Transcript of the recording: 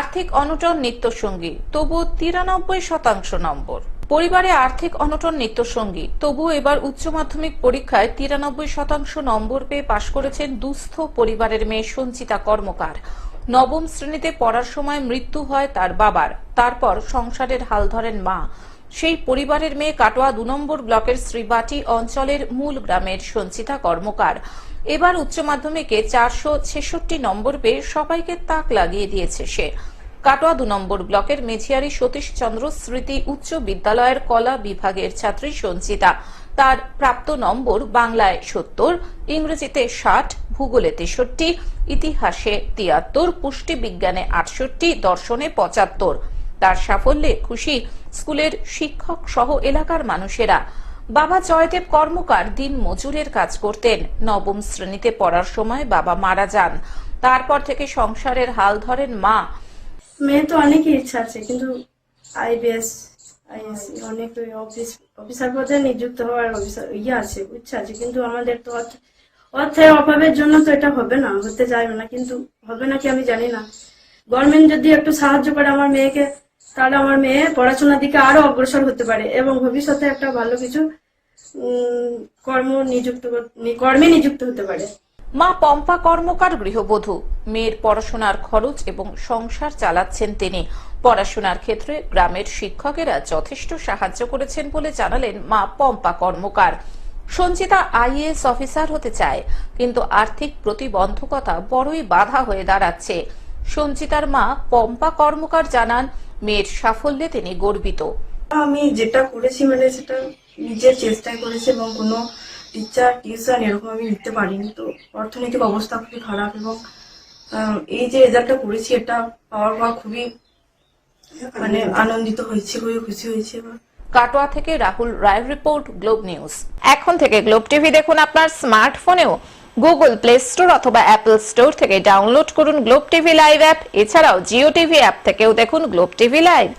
আর্থিক অনটন নিত্যসঙ্গী তবু তিরানব্বই শতাংশ নম্বর। পরিবারে আর্থিক অনটন নিত্যসঙ্গী তবু এবার উচ্চ মাধ্যমিক পরীক্ষায় তিরানব্বই শতাংশ নম্বর পেয়ে পাশ করেছেন দুস্থ পরিবারের মেয়ে সঞ্চিতা কর্মকার। নবম শ্রেণীতে পড়ার সময় মৃত্যু হয় তার বাবার। তারপর সংসারের হাল ধরেন মা। সেই পরিবারের মেয়ে কাটোয়া দু নম্বর ব্লকের শ্রীবাটি অঞ্চলের মূল গ্রামের সঞ্চিতা কর্মকার। এবার উচ্চ মাধ্যমিকে চারশো ছেষট্টি নম্বর পেয়ে সবাইকে তাক লাগিয়ে দিয়েছে সে। কাটোয়া দু নম্বর ব্লকের মেঝিয়ারি সতীশ চন্দ্র স্মৃতি উচ্চ বিদ্যালয়ের কলা বিভাগের ছাত্রী সঞ্চিতা। তার প্রাপ্ত নম্বর বাংলায় সত্তর, ইংরেজিতে ষাট, ভূগোলে তেষট্টি, ইতিহাসে তিয়াত্তর, পুষ্টি বিজ্ঞানে আটষট্টি, দর্শনে পঁচাত্তর। তার সাফল্যে খুশি স্কুলের শিক্ষক সহ এলাকার মানুষেরা। বাবা জয়দেব কর্মকার দিন মজুরের কাজ করতেন। নবম শ্রেণীতে পড়ার সময় বাবা মারা যান। তারপর থেকে সংসারের হাল ধরেন মা। মেয়ে তো অনেক ইচ্ছা আছে, কিন্তু আইবিএস অনেক ওই অফিস অফিসার পদে নিযুক্ত হওয়ার অফিসার ইয়ে আছে ইচ্ছা আছে। কিন্তু আমাদের তো অর্থ- অর্থের অভাবের জন্য তো এটা হবে না হতে চাইবে না। কিন্তু হবে নাকি আমি জানি না। গভর্নমেন্ট যদি একটু সাহায্য করে আমার মেয়েকে তাহলে আমার মেয়ে পড়াশোনার দিকে আরও অগ্রসর হতে পারে এবং ভবিষ্যতে একটা ভালো কিছু কর্ম নিযুক্ত কর্মে নিযুক্ত হতে পারে। মা পম্পা কর্মকার গৃহবধূ। মেয়ের পড়াশোনার খরচ এবং সংসার চালাচ্ছেন তিনি। পড়াশোনার ক্ষেত্রে গ্রামের শিক্ষকেরা যথেষ্ট সাহায্য করেছেন বলে জানালেন মা পম্পা কর্মকার। সঞ্চিতা আইএএস অফিসার হতে চায়, কিন্তু আর্থিক প্রতিবন্ধকতা বড়ই বাধা হয়ে দাঁড়াচ্ছে। সঞ্চিতার মা পম্পা কর্মকার জানান, মেয়ের সাফল্যে তিনি গর্বিত। আমি যেটা করেছি মানে সেটা নিজের চেষ্টায় করেছি এবং কোনো টিচার, টিউশন এরকম আমি নিতে পারিনি। তো অর্থনৈতিক অবস্থা খুবই খারাপ এবং এই যে রেজাল্টটা করেছি, এটা পাওয়ার পর খুবই মানে আনন্দিত হয়েছে, খুবই খুশি হয়েছে কাটোয়া থেকে Rahul Roy report Globe news এখন থেকে গ্লোব টিভি দেখুন আপনার স্মার্টফোনেও গুগল প্লে স্টোর অথবা অ্যাপল স্টোর থেকে ডাউনলোড করুন গ্লোব টিভি লাইভ অ্যাপ এছাড়াও জিও টিভি অ্যাপ থেকেও দেখুন গ্লোব টিভি লাইভ